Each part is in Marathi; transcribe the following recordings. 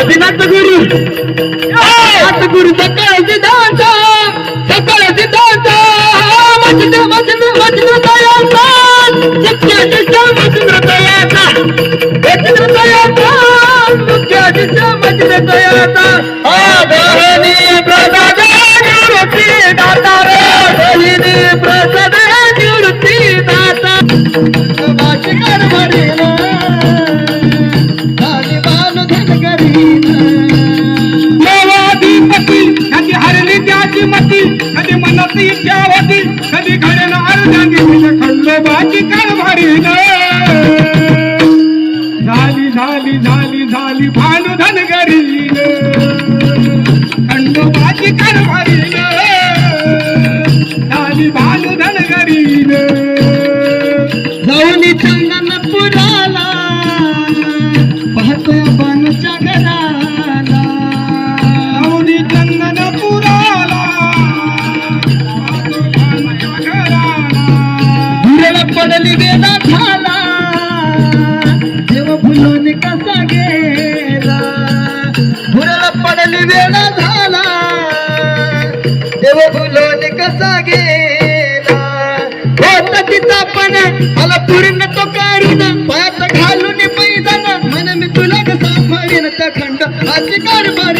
Adinata guru. Adinata guru dekat. बाकी कारभारी झाली झाली झाली झाली भानुधनगरी काय भारी அசிக்காடு மாறி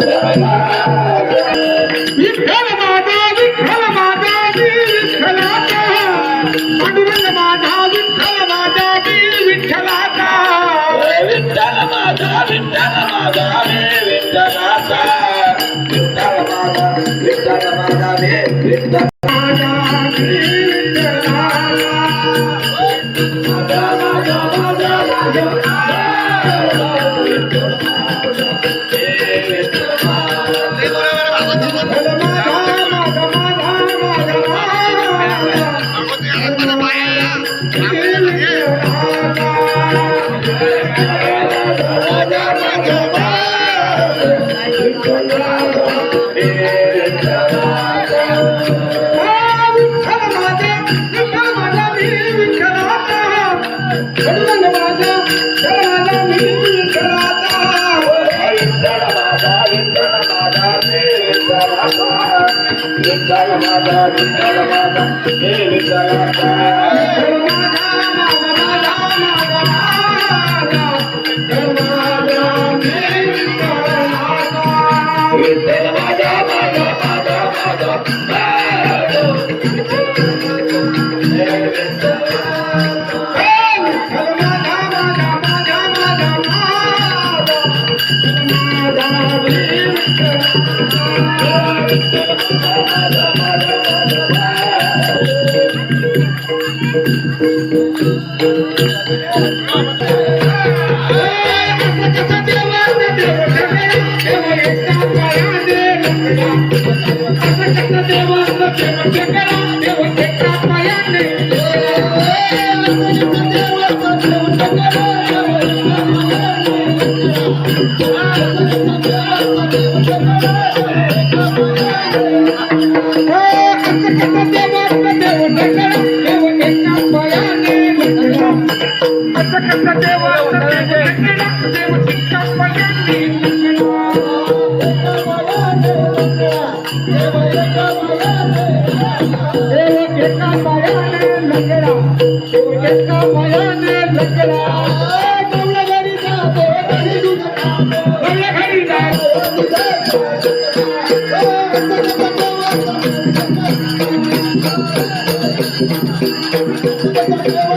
Yeah. Vishala Mata Vishala Mata hey Vishala Thank you. Thank you.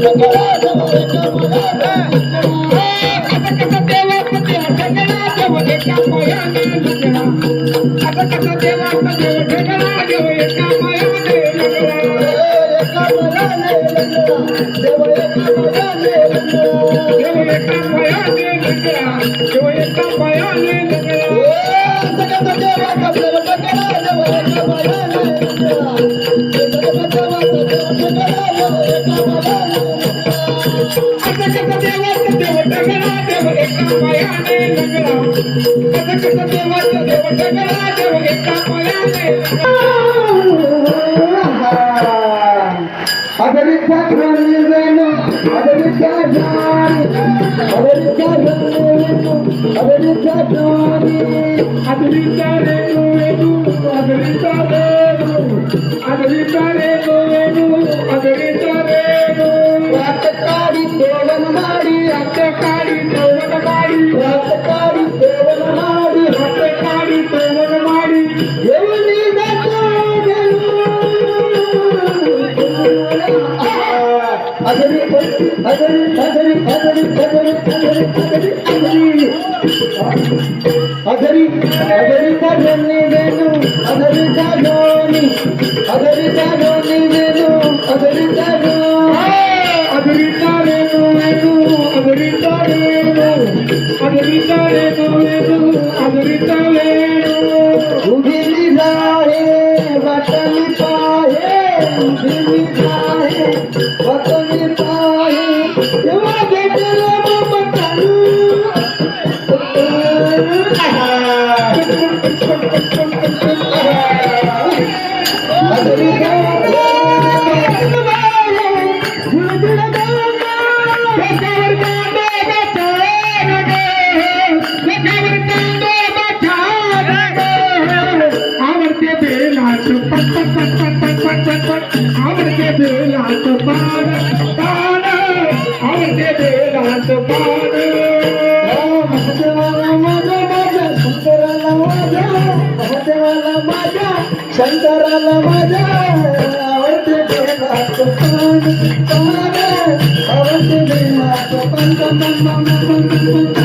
Yo voy a estar bailando, अगदी जादू अगदी काढे वेणू अगदी काढे अगदी काढे वेणू अगदी काढे रात काढी देवन माडी रात काढी देवन माडी रात काढी देवन माडी रात काढी देवन माडी देवनी अगदी अगदी अगदी अगदी अगदी अगदी अगदी అదరి అదరిత జన్ని నేను అదరిత జోని అదరిత జోని నేను అదరిత జో అదరిత నేను నేను అదరిత నేను అదరిత నేను నేను అదరిత నేను ai शंकराला माझ्या आवडते देवाचं पान पान आवडते देवाचं पान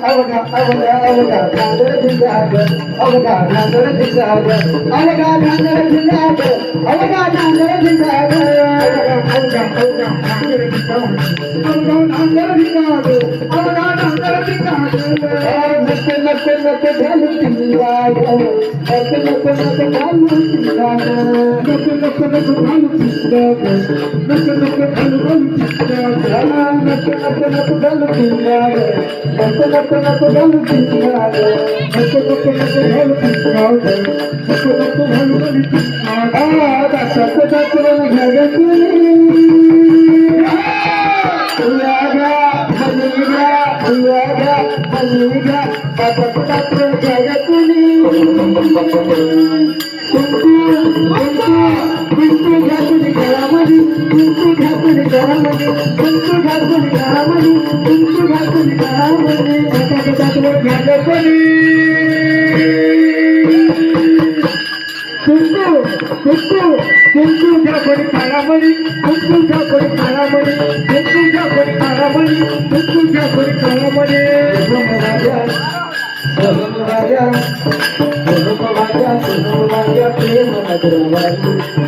Oh my God, now let it be Oh my God, now let it be Oh my God, now let it be Oh my God, now let it be Oh my God, now let it be Oh my God, now let it be Look at the నాకు నన్ను తీసుకురాదు ఒక్కొక్క నాకు నన్ను తీసుకురాదు ఒక్కొక్క నన్ను తీసుకురాదా సత్త తత్వం రామని కుంచు ఘాతుని రామని కుంచు ఘాతుని రామని చక్కటి చక్కలు గడపని కుంకు కుంకు కుంకు ఘాకుని రామని కుంకు ఘాకుని రామని కుంకు ఘాకుని రామని కుంకు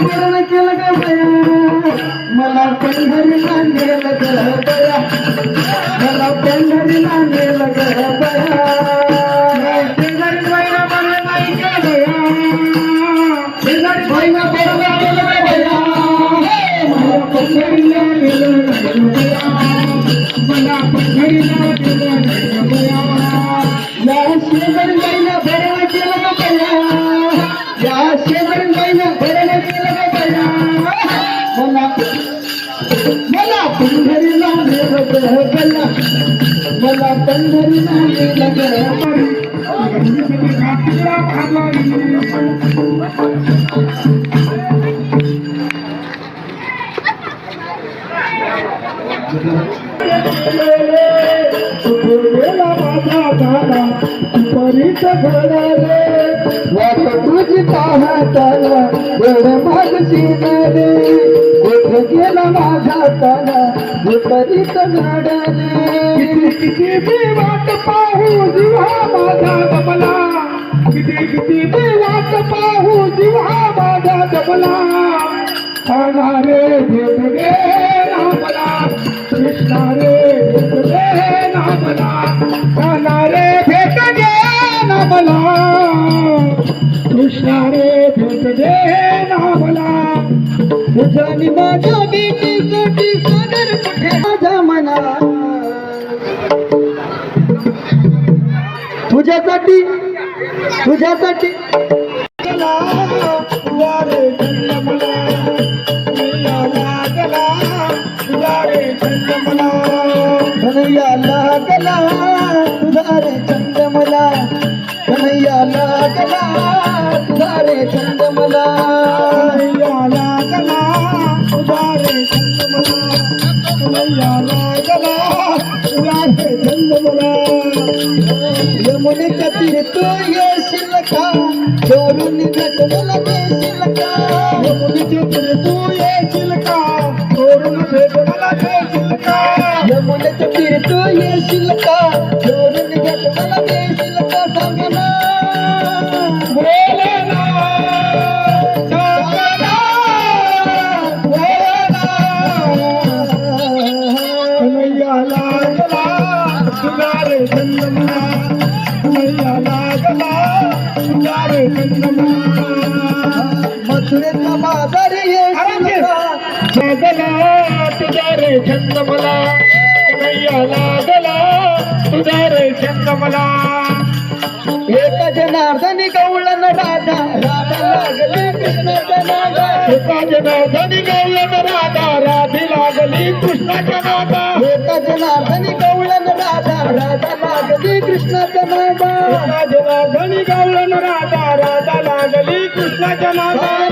शेजारीबाईनं केलं का बया? मला पंढरी नांदेल ग बया. मला पंढरी नांदेल ग बया. मला मला पंढरीला नेलं ग मला पंढरी नेलं ग गेला माझा दादा परीत घडाले वाट तुझी पाहताना एवढ मागशी रे गेला माझा ताना विपरीत घडाले किती मी वाट पाहू जिव्हा माझा दबला किती किती मी वाट पाहू जिव्हा माझा दबला खाना रे गे नामला कृष्णा रे नामला. खाना रे भेट गे नामला कृष्णा रे भेट गे नामला. तुझ्यानी माझ्या बेटीसाठी कुठे? माझ्या मना तुझ्यासाठी तुझ्यासाठी. लागला कन्हैया लागला तुझा रे चंद मला कन्हैया लागला तुझा रे चंद मला कन्हैया लागला उदारे चंद्रमला यमुनेच्या तीर येशील का? चोरून घट देशील का? यमुनेचे येशील का? देशील का? यमुनेच्या तू येशील का? जारे छका गैया लादला छकवला एका जनार्दनी गवळण राधा. राधा लागली कृष्णाच्या नागा एका जनार्दनी गवळण राधा. राधी लागली कृष्णाच्या नागा एका जनार्दनी गवळण राधा. राधा लागली कृष्णाच्या नागा एका जनार्दनी गवळण राधा. राधा लागली कृष्णाच्या नागा